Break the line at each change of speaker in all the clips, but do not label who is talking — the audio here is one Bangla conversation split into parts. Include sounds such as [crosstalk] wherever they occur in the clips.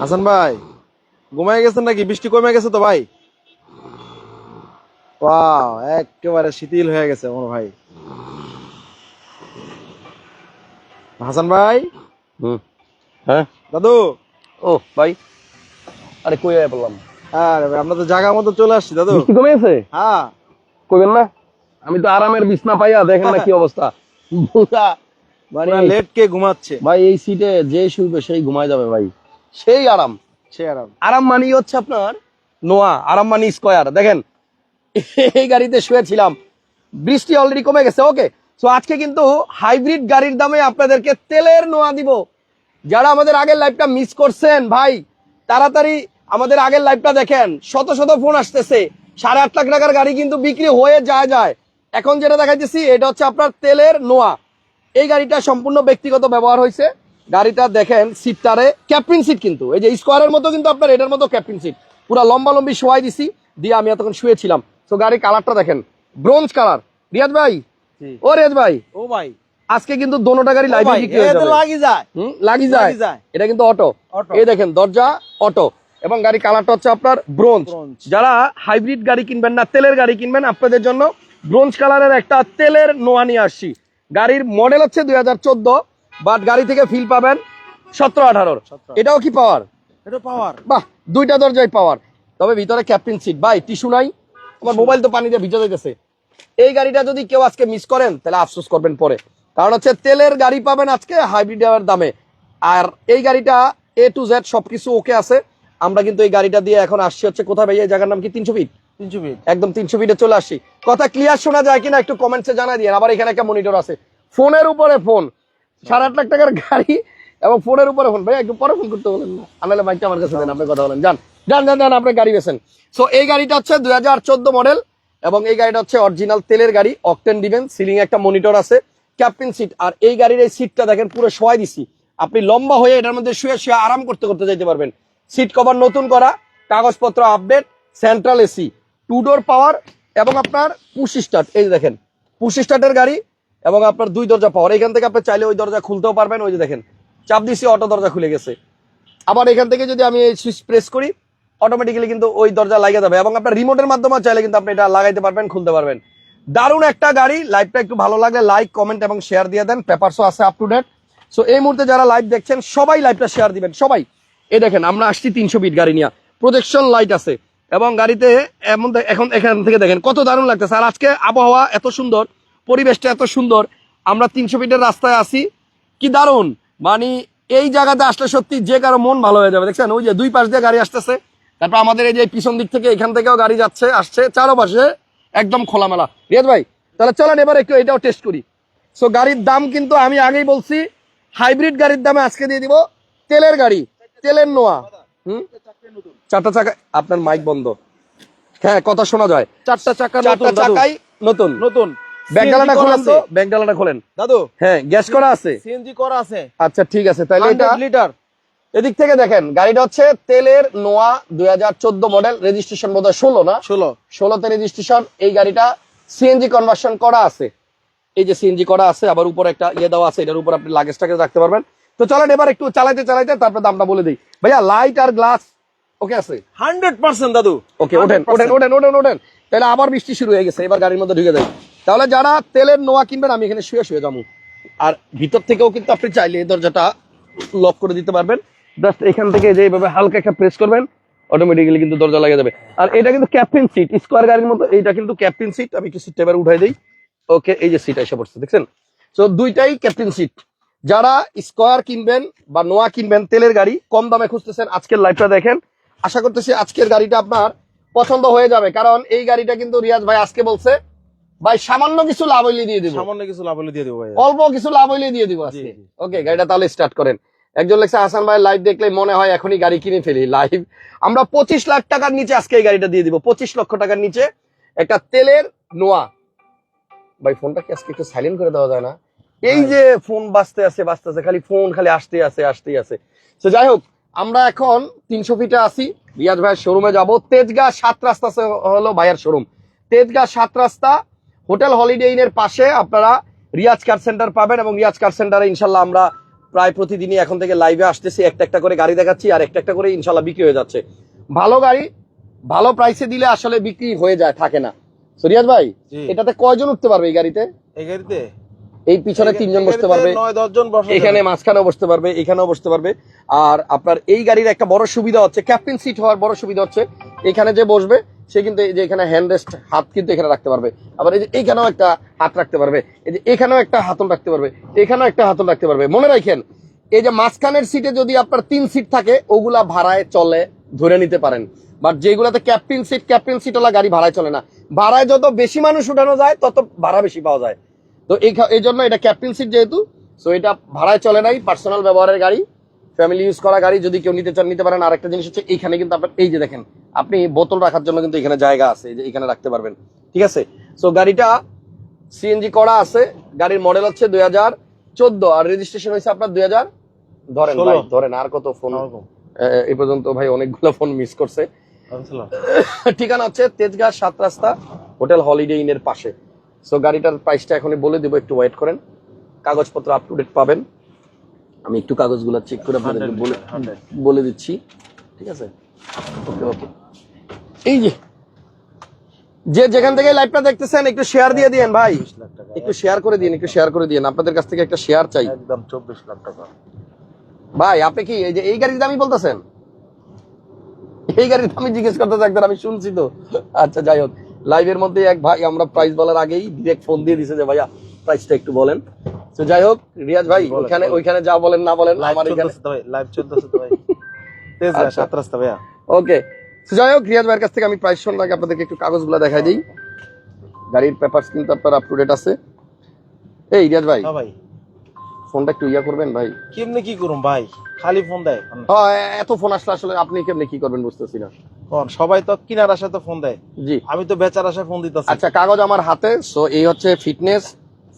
হাসান ভাই ঘুমায় গেছেন নাকি? বৃষ্টি কমে গেছে তো ভাই? ওয়াও একেবারে শিথিল হয়ে গেছে আমার ভাই। হাসান ভাই?
হুম হ্যাঁ।
দাদু?
ও ভাই। আরে কই আয় বললাম?
আরে ভাই আমরা তো জায়গা মতো চলে আসছি দাদু।
বৃষ্টি কমে গেছে?
হ্যাঁ।
কইবেন না? আমি তো আরামের বিছনা পাইয়া দেখেন না কি অবস্থা। [laughs] মানে
পুরা লেট কে ঘুমাচ্ছে।
ভাই এই সিটে যে শুইবে সেই ঘুমায় যাবে ভাই। সেই আরাম।
সে আরাম।
আরাম মানি হচ্ছে আপনার নোয়া আরাম মানি স্কয়ার। দেখেন এই গাড়িতে শুয়েছিলাম। বৃষ্টি অলরেডি কমে গেছে ওকে সো আজকে কিন্তু হাইব্রিড গাড়ির দামে আপনাদেরকে তেলের নোয়া দিব। যারা আমাদের আগের লাইভটা মিস করছেন ভাই তাড়াতাড়ি আমাদের আগের লাইভটা দেখেন। শত শত ফোন আসতেছে। সাড়ে আট লাখ টাকার গাড়ি কিন্তু বিক্রি হয়ে যায় যায়। এখন যেটা দেখাইতেছি এটা হচ্ছে আপনার তেলের নোয়া। এই গাড়িটা সম্পূর্ণ ব্যক্তিগত ব্যবহার হয়েছে। গাড়িটা দেখেন সিটটারে ক্যাপ্টিন সিট কিন্তু। এই যে স্কোয়ারের মতো কিন্তু আপনার এটার মতো ক্যাপ্টিন সিট পুরো লম্বা লম্বি শোয়াই দিছি দিয়ে আমি এতক্ষণ শুয়েছিলাম। তো গাড়ির কালারটা দেখেন ব্রোঞ্জ কালার রিয়াজ ভাই? ও রিয়াজ ভাই?
ও ভাই।
আজকে কিন্তু দোনোটা গাড়ি লাইভে বিক্রি হয়ে যাবে।
লাগি যায়।
হুম, লাগি যায়। এটা কিন্তু অটো। এই দেখেন দরজা অটো এবং গাড়ি কালারটা হচ্ছে আপনার ব্রোঞ্জ
ব্রোঞ্জ।
যারা হাইব্রিড গাড়ি কিনবেন না তেলের গাড়ি কিনবেন আপনাদের জন্য ব্রোঞ্জ কালারের একটা তেলের নোয়া নিয়ে আসছি। গাড়ির মডেল হচ্ছে দুই হাজার চোদ্দ। বাট গাড়ি থেকে ফিল পাবেন সতেরো আঠারোর। এটাও কি পাওয়ার
এটা পাওয়ার
বাহ দুইটা দরজায় পাওয়ার তবে ভিতরে ক্যাপ্টেন সিট ভাই টিস্যু নাই। আমার মোবাইল তো পানিতে ভিজে যাইতেছে। এই গাড়িটা যদি কেউ আজকে মিস করেন তাহলে আফসোস করবেন পরে। কারণ হচ্ছে তেলের গাড়ি পাবেন আজকে হাইব্রিডের দামে। আর এই গাড়িটা এ টু জেড সবকিছু ওকে আছে। আমরা কিন্তু এই গাড়িটা দিয়ে এখন আসছি হচ্ছে কোথায় ভাই এই জায়গার নাম কি? তিনশো ফিট
তিনশো ফিট
একদম তিনশো ফিটে চলে আসছি। কথা ক্লিয়ার শোনা যায় কিনা একটু কমেন্টসে জানাই দিয়ে আবার এখানে একটা মনিটর আছে। ফোনের উপরে ফোন সাড়ে আট লাখ টাকার গাড়ি এবং ফোনের উপরে ফোন। ভাই একটু পরে ফোন করতে বলেন না। আনালে মাইকটা আমার কাছে দেন, আপনি কথা বলেন। যান যান যান যান, আপনি গাড়ি বেছেন। সো এই গাড়িটা হচ্ছে দুই হাজার চোদ্দ মডেল এবং এই গাড়িটা হচ্ছে অরিজিনাল তেলের গাড়ি অকটেন দিবেন সিলিং একটা মনিটর আছে ক্যাপ্টেন সিট আর এই গাড়ির এই সিটটা দেখেন, পুরো শোয়াই দিছি। আপনি লম্বা হয়ে এটার মধ্যে শুয়ে শুয়ে আরাম করতে করতে যাইতে পারবেন। সিট কভার নতুন করা, কাগজপত্র update central AC two door power এবং আপনার পুশ স্টার্ট এই দেখেন পুশ স্টার্টের গাড়ি এবং আপনার দুই দরজা পাওয়ার। এখান থেকে আপনি চাইলে ওই দরজা খুলতেও পারবেন, ওই যে দেখেন, চাপ দিছি অটো দরজা খুলে গেছে। আবার এখান থেকে যদি আমি সুইচ প্রেস করি অটোমেটিক্যালি কিন্তু ওই দরজা লাগিয়ে যাবে। এবং আপনার রিমোটের মাধ্যমে চাইলে কিন্তু আপনি এটা লাগাইতে পারবেন, খুলতে পারবেন। দারুণ একটা গাড়ি লাইভটা একটু ভালো লাগলে লাইক কমেন্ট এবং শেয়ার দিয়ে দেন। পেপারসও আছে আপ টু ডেট সো এই মুহূর্তে যারা লাইভ দেখছেন, সবাই লাইভটা শেয়ার দিবেন, সবাই। এ দেখেন, আমরা আসছি তিনশো ফিট গাড়ি নিয়ে। প্রজেকশন লাইট আছে। এবং গাড়িতে এমন এখন এখান থেকে দেখেন, কত দারুণ লাগতেছে। আর আজকে আবহাওয়া এত সুন্দর। পরিবেশটা এত সুন্দর আমরা তিনশো ফিটের রাস্তায় আসি কি দারুণ! মানে এই জায়গাতে আসলে সত্যি যে কারও মন ভালো হয়ে যাবে। দেখছেন ওই যে দুই পাশ দিয়ে গাড়ি আসতেছে। তারপর আমাদের এই যে পিছন দিক থেকে এখান থেকেও গাড়ি যাচ্ছে আসছে। চারো পাশে একদম খোলামেলা। রিয়াজ ভাই তাহলে চলেন এবার একটু এটাও টেস্ট করি। সো গাড়ির দাম কিন্তু আমি আগেই বলছি হাইব্রিড গাড়ির দামে আজকে দিয়ে দিব তেলের গাড়ি তেলের নোয়া। হুম? চারটা চাকা আপনার মাইক বন্ধ। হ্যাঁ কথা শোনা যায়।
চারটা চাকা
চারটা চাকাই নতুন।
নতুন।
তো। খোলেন।
দাদু
হ্যাঁ গ্যাস করা আছে।
সিএনজি করা আছে।
আচ্ছা ঠিক আছে তাহলে এটা
লিটার।
এদিক থেকে দেখেন গাড়িটা হচ্ছে তেলের নোয়া দুই হাজার চোদ্দ মডেল রেজিস্ট্রেশন বোধ হয় ষোলো না?
ষোলো।
ষোলোতে রেজিস্ট্রেশন এই গাড়িটা সিএনজি কনভার্সন করা আছে। এই যে সিএনজি করা আছে আবার উপরে একটা ইয়ে দেওয়া আছে এটার উপর আপনি লাগেজটাকে রাখতে পারবেন। তো চলেন এবার একটু চালাইতে চালাইতে তারপর দামটা বলে দিই। ভাইয়া লাইট আর গ্লাস ওকে আছে?
হান্ড্রেড পার্সেন্ট দাদু।
ওকে ওঠেন ওঠেন ওঠেন ওঠেন ওঠেন। তাহলে আবার বৃষ্টি শুরু হয়ে গেছে এবার গাড়ির মধ্যে ঢুকে যাই। তাহলে যারা তেলের নোয়া কিনবেন, আমি এখানে শুয়ে শুয়ে যাব। আর ভিতর থেকেও কিন্তু আপনি চাইলে এই দরজাটা লক করে দিতে পারবেন। জাস্ট এখান থেকে যে এইভাবে হালকা একটা প্রেস করবেন অটোমেটিক্যালি কিন্তু দরজা লাগিয়ে যাবে আর এটা কিন্তু ক্যাপ্টেন সিট স্কোয়ার গাড়ির মতো, এইটা কিন্তু ক্যাপ্টেন সিট আমি একটু সিটটা এবার উঠাই দিই। ওকে এই যে সিট এসে পড়ছে, দেখছেন? তো দুইটাই ক্যাপ্টেন সিট যারা স্কোয়ার কিনবেন বা নোয়া কিনবেন তেলের গাড়ি, কম দামে খুঁজতেছেন, আজকের লাইভটা দেখেন। আশা করতেছি আজকের গাড়িটা আপনার পছন্দ হয়ে যাবে। কারণ এই গাড়িটা কিন্তু রিয়াজ ভাই আজকে বলছে ভাই সামান্য কিছু লাভ হইলে দিয়ে দিব।
সামান্য কিছু লাভ হলে দিয়ে দেবো ভাই
অল্প কিছু লাভ হইলে দিয়ে দিব আজকে। ওকে গাড়িটা তাহলে স্টার্ট করেন। একজন লেখছে হাসান ভাই লাইভ দেখলে মনে হয় এখনই গাড়ি কিনে ফেলি লাইভ আমরা পঁচিশ লাখ টাকার নিচে আজকে এই গাড়িটা দিয়ে দিব। পঁচিশ লক্ষ টাকার নিচে একটা তেলের নোয়া। ভাই ফোনটা কি আজকে একটু সাইলেন্ট করে দেওয়া যায় না? এই যে ফোন বাজতে আছে বাজতে আছে খালি ফোন খালি আসতে আছে আসতেই আছে। তো যাই হোক আমরা এখন তিনশো ফিটে আসি রিয়াজ ভাইয়ের শোরুমে যাব। তেজগাঁ সাত রাস্তা হলো ভাইয়ের শোরুম তেজগাঁ সাত রাস্তা হোটেল হলিডে ইনের পাশে আপনারা রিয়াজ কার সেন্টার পাবেন এবং রিয়াজ কার সেন্টারে ইনশাল্লাহ আমরা প্রায় প্রতিদিনই এখন থেকে লাইভে আসতেছি। একটা একটা করে গাড়ি দেখাচ্ছি আর একটা একটা করে ইনশাল্লাহ বিক্রি হয়ে যাচ্ছে। ভালো গাড়ি ভালো প্রাইসে দিলে আসলে বিক্রি হয়ে যায় থাকে না। সরিয়াজ ভাই এটাতে কয়জন উঠতে পারবে এই গাড়িতে?
এই গাড়িতে?
এই পিছনে তিনজন বসতে পারবে। এখানে মাঝখানেও বসতে পারবে এখানেও বসতে পারবে। আর আপনার এই গাড়ির একটা বড় সুবিধা হচ্ছে ক্যাপ্টেন সিট হওয়ার বড় সুবিধা হচ্ছে এখানে যে বসবে সে কিন্তু এই যে এখানে হ্যান্ড রেস্ট হাত কিন্তু এখানে রাখতে পারবে। আবার এই যে এইখানেও একটা হাত রাখতে পারবে। এই যে এখানেও একটা হাতল রাখতে পারবে। এখানেও একটা হাতল রাখতে পারবে। মনে রাখেন, এই যে মাঝখানের সিটে যদি আপনার তিন সিট থাকে, ওগুলা ভাড়ায় চলে, ধরে নিতে পারেন। বাট যেগুলাতে ক্যাপ্টেন সিট ক্যাপ্টেন সিটওয়ালা গাড়ি ভাড়ায় চলে না। ভাড়ায় যত বেশি মানুষ উঠানো যায়, তত ভাড়া বেশি পাওয়া যায়। তো এই জন্য এটা ক্যাপ্টেন সিট যেহেতু সো এটা ভাড়ায় চলে নাই পার্সোনাল ব্যবহারের গাড়ি। ফ্যামিলি ইউজ করা গাড়ি যদি কেউ নিতে চান নিতে পারেন। আর একটা জিনিস হচ্ছে এইখানে কিন্তু আপনার এই যে দেখেন আপনি বোতল রাখার জন্য কিন্তু এখানে জায়গা আছে যে এখানে রাখতে পারবেন। ঠিক আছে? সো গাড়িটা সিএনজি করা আছে গাড়ির মডেল হচ্ছে দুই হাজার চোদ্দ আর রেজিস্ট্রেশন হয়েছে আপনার দুই হাজার ধরেন ভাই, ধরেন আর কত ফোন এই পর্যন্ত ভাই অনেকগুলো ফোন মিস করছে। ঠিকানা হচ্ছে তেজগাঁ সাত রাস্তা হোটেল হলিডে ইনের পাশে। সো গাড়িটার প্রাইসটা এখনই বলে দেবো একটু ওয়েট করেন। কাগজপত্র আপ টু ডেট পাবেন। আমি একটু কাগজগুলো চেক করে আপনাদেরকে বলে বলে দিচ্ছি ঠিক আছে? ওকে ওকে এই যে যে যেখান থেকে লাইভটা দেখতেছেন একটু শেয়ার দিয়ে দিয়েন ভাই। একটু শেয়ার করে দিন একটু শেয়ার করে দিন আপনাদের কাছ থেকে একটা শেয়ার চাই।
একদম চব্বিশ লাখ টাকা।
ভাই আপনি কি এই যে এই গাড়ির দামই বলতেছেন? এই গাড়ির দামই জিজ্ঞেস করতে থাকতেন আমি শুনছি তো। আচ্ছা যাই হোক। লাইভের মধ্যে এক ভাই আমরা প্রাইস বলার আগেই ডিরেক্ট ফোন দিয়ে দিছে যে ভাইয়া প্রাইসটা একটু বলেন। তো যাই হোক রিয়াজ ভাই ওইখানে ওইখানে যা বলেন না বলেন আমার এখানে
চলতেছে তো ভাই লাইভ চলতেছে তো ভাই। তেজগাঁ
আচ্ছা।
সাত রাস্তা ভাইয়া।
ওকে তো যাই হোক রিয়াজ ভাইয়ের কাছ থেকে আমি প্রাইস শোনার আগে আপনাদেরকে একটু কাগজগুলো দেখাই দিই। গাড়ির পেপারস কিন্তু আপনার আপ টু ডেট আছে। এই রিয়াজ ভাই।
হ্যাঁ ভাই।
ফোনটা একটু ইয়া করবেন ভাই।
কেমনে কি করুম ভাই? খালি ফোন দেয়।
হ্যাঁ এত ফোন আসলে আসলে আপনি কেমনে কি করবেন বুঝতেছি না।
কোন সবাই তো কিনার আশায় তো ফোন দেয়।
জি।
আমি তো বেচার আশায় ফোন দিতেছি।
আচ্ছা কাগজ আমার হাতে সো এই হচ্ছে ফিটনেস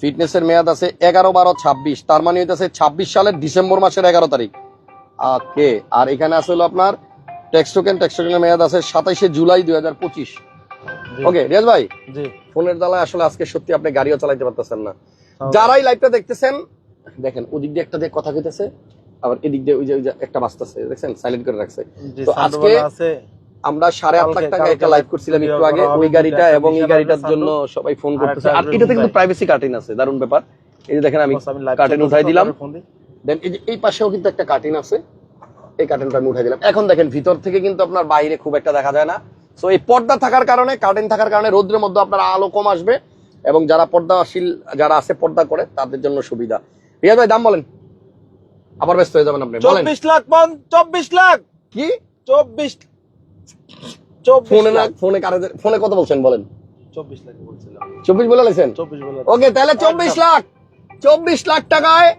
ফিটনেসের মেয়াদ আছে এগারো বারো ছাব্বিশ তার মানে হইতেছে ছাব্বিশ সালের ডিসেম্বর মাসের এগারো তারিখ। ওকে আর এখানে আছে হলো আপনার ট্যাক্স টোকেন ট্যাক্স টোকেনের মেয়াদ আছে সাতাইশে জুলাই দুই হাজার পঁচিশ। ওকে রিয়াজ ভাই? ফোনের জ্বালায় আসলে আজকে সত্যি আপনি গাড়িও চালাইতে পারতেছেন না।
হ্যাঁ।
যারাই লাইভটা দেখতেছেন দেখেন ওদিক দিয়ে একটা দিয়ে কথা কইতেছে আবার এদিক দিয়ে ওই যে একটা বাজতেছে দেখছেন? সাইলেন্ট করে রাখছে। তো আজকে- আমরা সাড়ে আট লাখ টাকা একটা লাইভ করছিলাম একটু আগে ওই গাড়িটা এবং এই গাড়িটার জন্য সবাই ফোন করতেছে। আর এটাতে কিন্তু প্রাইভেসি কার্টিন আছে দারুণ ব্যাপার। এই যে দেখেন আমি কার্টেন উঠাই দিলাম। দেন এই যে এই পাশেও কিন্তু একটা কার্টিন আছে এই কার্টেনটা আমি উঠাই দিলাম। এখন দেখেন ভিতর থেকে কিন্তু আপনার বাইরে খুব একটা দেখা যায় না। সো এই পর্দা থাকার কারণে কার্টেন থাকার কারণে রোদ্রের মধ্যে আপনার আলো কম আসবে এবং যারা পর্দা পর্দাশীল যারা আছে পর্দা করে তাদের জন্য সুবিধা। রিয়াজ ভাই দাম বলেন। আবার ব্যস্ত হয়ে যাবেন আপনি। বলেন।
চব্বিশ লাখ চব্বিশ লাখ।
কি?
চব্বিশ
ফোনে না ফোনে কারে ফোনে কত বলছেন বলেন?
চব্বিশ লাখ বলছিলাম।
চব্বিশ বলে লেছেন?
চব্বিশ বলে
ওকে তাহলে চব্বিশ লাখ। চব্বিশ লাখ টাকায়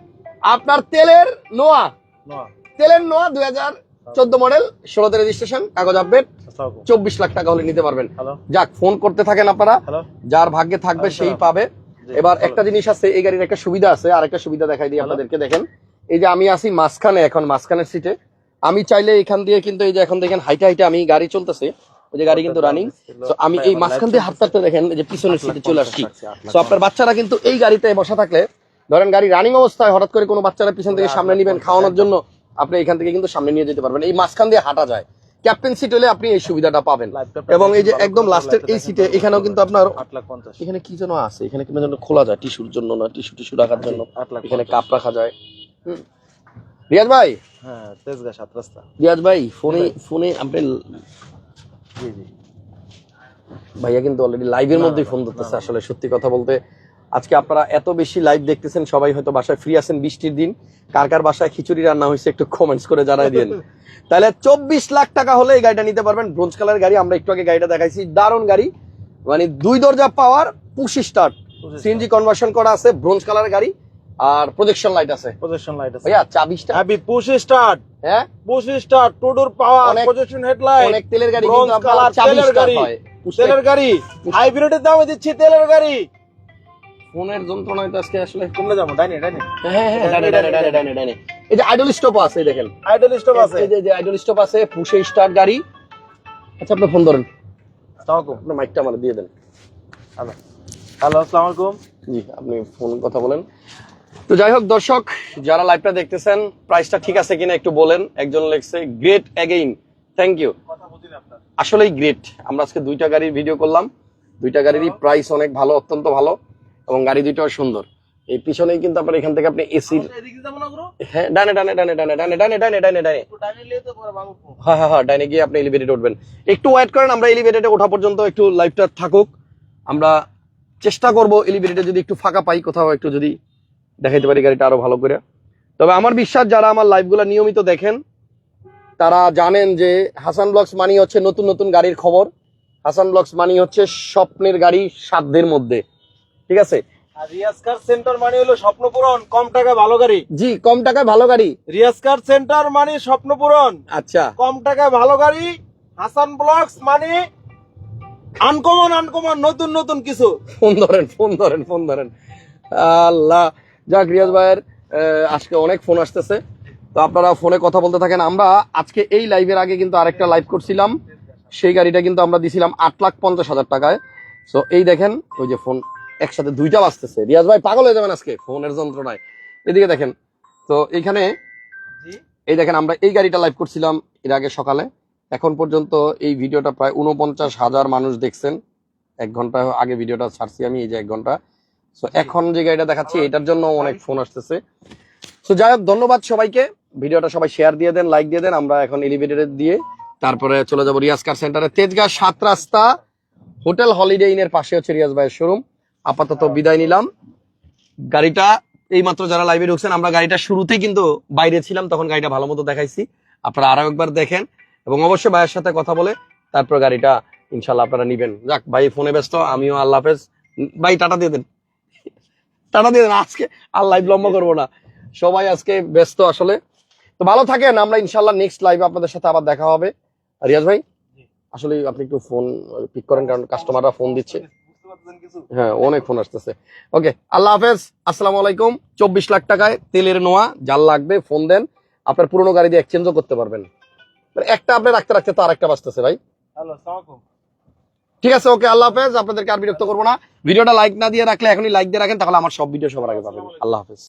আপনার তেলের নোয়া। তেলের নোয়া দুই হাজার চোদ্দ মডেল ষোলোতে রেজিস্ট্রেশন কাগজ আপডেট চব্বিশ লাখ টাকা হলে নিতে পারবেন। যাক ফোন করতে থাকেন আপনারা। যার ভাগ্যে থাকবে
আচ্ছা।
সেই পাবে। এবার একটা জিনিস আছে এই গাড়ির একটা সুবিধা আছে আর একটা সুবিধা দেখাই দিই। আপনাদেরকে দেখেন। এই যে আমি আছি মাঝখানে এখন মাঝখানের সিটে আমি চাইলে এখান দিয়ে কিন্তু এই যে এখন দেখেন হাইটে হাইটে আমি গাড়ি চলতেছে। ওই যে গাড়ি কিন্তু রানিং তো আমি এই মাঝখান দিয়ে হাত টাতে দেখেন যে পিছনের সিটে চলে আসছি। তো আপনার বাচ্চারা কিন্তু এই গাড়িতে বসা থাকলে ধরেন গাড়ি রানিং অবস্থায় হঠাৎ করে কোনো বাচ্চারা পিছন থেকে সামনে নিবেন খাওয়ানোর জন্য আপনি এখান থেকে কিন্তু সামনে নিয়ে যেতে পারবেন। এই মাঝখান দিয়ে হাঁটা যায়। ক্যাপ্টেন সিট হলে আপনি এই সুবিধাটা পাবেন। এবং এই যে একদম লাস্টের এই সিটে এখানেও কিন্তু আপনার এখানে কি যেন আছে? এখানে কিন্তু যেন খোলা যায় টিস্যুর জন্য না টিস্যু টিস্যু রাখার জন্য। এখানে কাপ রাখা যায়। হুম। রিয়াজ ভাই?
হ্যাঁ তেজগাঁ সাত রাস্তা।
রিয়াজ ভাই ফোনে ফোনে আপনি
জি জি।
ভাইয়া কিন্তু অলরেডি লাইভের মধ্যেই ফোন ধরতেছে আসলে সত্যি কথা বলতে। আজকে আপনারা এত বেশি লাইভ দেখতেছেন সবাই হয়তো বাসায় ফ্রি আছেন বৃষ্টির দিন। কার কার বাসায় খিচুড়ি রান্না হয়েছে একটু কমেন্টস করে জানাই দিন [laughs] তাহলে চব্বিশ লাখ টাকা হলে এই গাড়িটা নিতে পারবেন। ব্রোঞ্জ কালার গাড়ি আমরা একটু আগে গাড়িটা দেখাইছি। দারুণ গাড়ি। মানে দুই দরজা পাওয়ার পুশি স্টার্ট সিএনজি কনভার্সন করা আছে ব্রোঞ্জ কালার গাড়ি। আর প্রজেকশন লাইট আছে।
পজিশন লাইট আছে।
ভাইয়া চাবিশটা
পুশ স্টার্ট
হ্যাঁ?
Push start two door power position headlight
অনেক তেলের গাড়ি কিন্তু আপনার
color
চাবি
তেলের
start
গাড়ি।
হয়।
তেলের গাড়ি হাইব্রিডের দামে দিচ্ছি তেলের গাড়ি।
ফোনের যন্ত্রণায় তো আজকে আসলে
যাব ডাইনে ডাইনে।
হ্যাঁ হ্যাঁ ডানে ডানে ডানে ডানে ডানে এই যে আইডল স্টপ আছে দেখেন।
আইডল স্টপ আছে।
এই যে আইডল স্টপ আছে পুষে স্টার্ট গাড়ি। আচ্ছা আপনি ফোন ধরেন।
আসসালামু
আপনার মাইকটা আমার দিয়ে দেন।
হ্যালো। হ্যালো আসসালামু আলাইকুম
জি আপনি ফোন কথা বলেন। তো যাই হোক দর্শক যারা লাইভটা দেখতেছেন প্রাইসটা ঠিক আছে কিনা একটু বলেন। একজন লেখছে গ্রেট অ্যাগেইন থ্যাংক ইউ আসলেই গ্রেট আমরা আজকে দুইটা গাড়ির ভিডিও করলাম। দুইটা গাড়িরই প্রাইস অনেক ভালো অত্যন্ত ভালো এবং গাড়ি দুইটাও সুন্দর। এই পিছনেই কিন্তু আপনার এখান থেকে আপনি এসির হ্যাঁ ডানে ডানে ডানে ডানে ডানে ডানে ডানে ডানে ডানে। হ্যাঁ হ্যাঁ হ্যাঁ গিয়ে আপনি এলিভেটেড উঠবেন। একটু ওয়েট করেন আমরা এলিভেটেডে ওঠা পর্যন্ত একটু লাইভটা থাকুক। আমরা চেষ্টা করব এলিভেটেডে যদি একটু ফাঁকা পাই কোথাও একটু যদি দেখাইতে পারি গাড়িটা আরও ভালো করে। তবে আমার বিশ্বাস যারা আমার লাইভগুলো নিয়মিত দেখেন তারা জানেন যে হাসান ব্লগস মানি হচ্ছে নতুন নতুন গাড়ির খবর। হাসান ব্লগস মানি হচ্ছে স্বপ্নের গাড়ি সাধ্যের মধ্যে। ঠিক আছে?
সেন্টার মানে হলো স্বপ্ন পূরণ কম টাকা ভালো গাড়ি।
জি কম টাকায় ভালো গাড়ি।
সেন্টার মানে স্বপ্ন পূরণ।
আচ্ছা।
কম টাকায় ভালো গাড়ি হাসান ব্লগস মানে আনকমন আনকমন নতুন নতুন কিছু।
ফোন ধরেন ফোন ধরেন ফোন ধরেন। আল্লাহ। যাক রিয়াজ ভাইয়ের আজকে অনেক ফোন আসতেছে। তো আপনারা ফোনে কথা বলতে থাকেন। আমরা আজকে এই লাইভের আগে কিন্তু আরেকটা লাইভ করছিলাম। সেই গাড়িটা কিন্তু আমরা দিছিলাম আট লাখ পঞ্চাশ হাজার টাকায়। তো এই দেখেন ওই যে ফোন একসাথে দুইটা বাজতেছে। রিয়াজ ভাই পাগল হয়ে যাবেন আজকে ফোনের যন্ত্রণায়। এদিকে দেখেন তো এইখানে
জি।
এই দেখেন আমরা এই গাড়িটা লাইভ করছিলাম এর আগে সকালে। এখন পর্যন্ত এই ভিডিওটা প্রায় উনপঞ্চাশ হাজার মানুষ দেখছেন। এক ঘণ্টা আগে ভিডিওটা ছাড়ছি আমি এই যে এক ঘণ্টা। এখন যে গাড়িটা দেখাচ্ছি এটার জন্য অনেক ফোন আসতেছে। তো যাই হোক ধন্যবাদ সবাইকে। ভিডিওটা সবাই শেয়ার দিয়ে দেন লাইক দিয়ে দেন। আমরা এখন এলিভেটরে দিয়ে তারপরে চলে যাব রিয়াজ কার সেন্টারে তেজগাঁ সাত রাস্তা হোটেল হলিডে ইনের পাশে হচ্ছে রিয়াজ ভাইয়ের শোরুম আপাতত বিদায় নিলাম। গাড়িটা এই মাত্র যারা লাইভে ঢুকছেন আমরা গাড়িটা শুরুতেই কিন্তু বাইরে ছিলাম তখন গাড়িটা ভালো মতো দেখাইছি। আপনারা আরও একবার দেখেন এবং অবশ্যই ভাইয়ের সাথে কথা বলে তারপর গাড়িটা ইনশাল্লাহ আপনারা নিবেন। যাক ভাই ফোনে ব্যস্ত আমিও আল্লাহ হাফেজ। ভাই টাটা দিয়ে দেন। টাটা দিয়ে আজকে আর লাইভ লম্বা করব না। সবাই আজকে ব্যস্ত আসলে। তো ভালো থাকেন, আমরা ইনশাল্লাহ নেক্সট লাইভে আপনাদের সাথে আবার দেখা হবে। রিয়াজ ভাই, আসলে আপনি একটু ফোন পিক করেন, কারণ কাস্টমাররা ফোন দিচ্ছে। হ্যাঁ অনেক ফোন আসতেছে। ওকে আল্লাহ হাফেজ, আসসালামু আলাইকুম। চব্বিশ লাখ টাকায় তেলের নোয়া, যার লাগবে ফোন দেন। আপনার পুরোনো গাড়ি দিয়ে এক্সচেঞ্জও করতে পারবেন। মানে একটা আপনি রাখতে রাখতে তো আরেকটা বাঁচতেছে ভাই।
হ্যালো
ঠিক আছে, ওকে, আল্লাহ হাফেজ। আপনাদেরকে আর বিরক্ত করব না। ভিডিওটা লাইক না দিয়ে রাখলে এখনই লাইক দিয়ে রাখেন, তাহলে আমার সব ভিডিও সবার আগে পাবেন। আল্লাহ হাফেজ।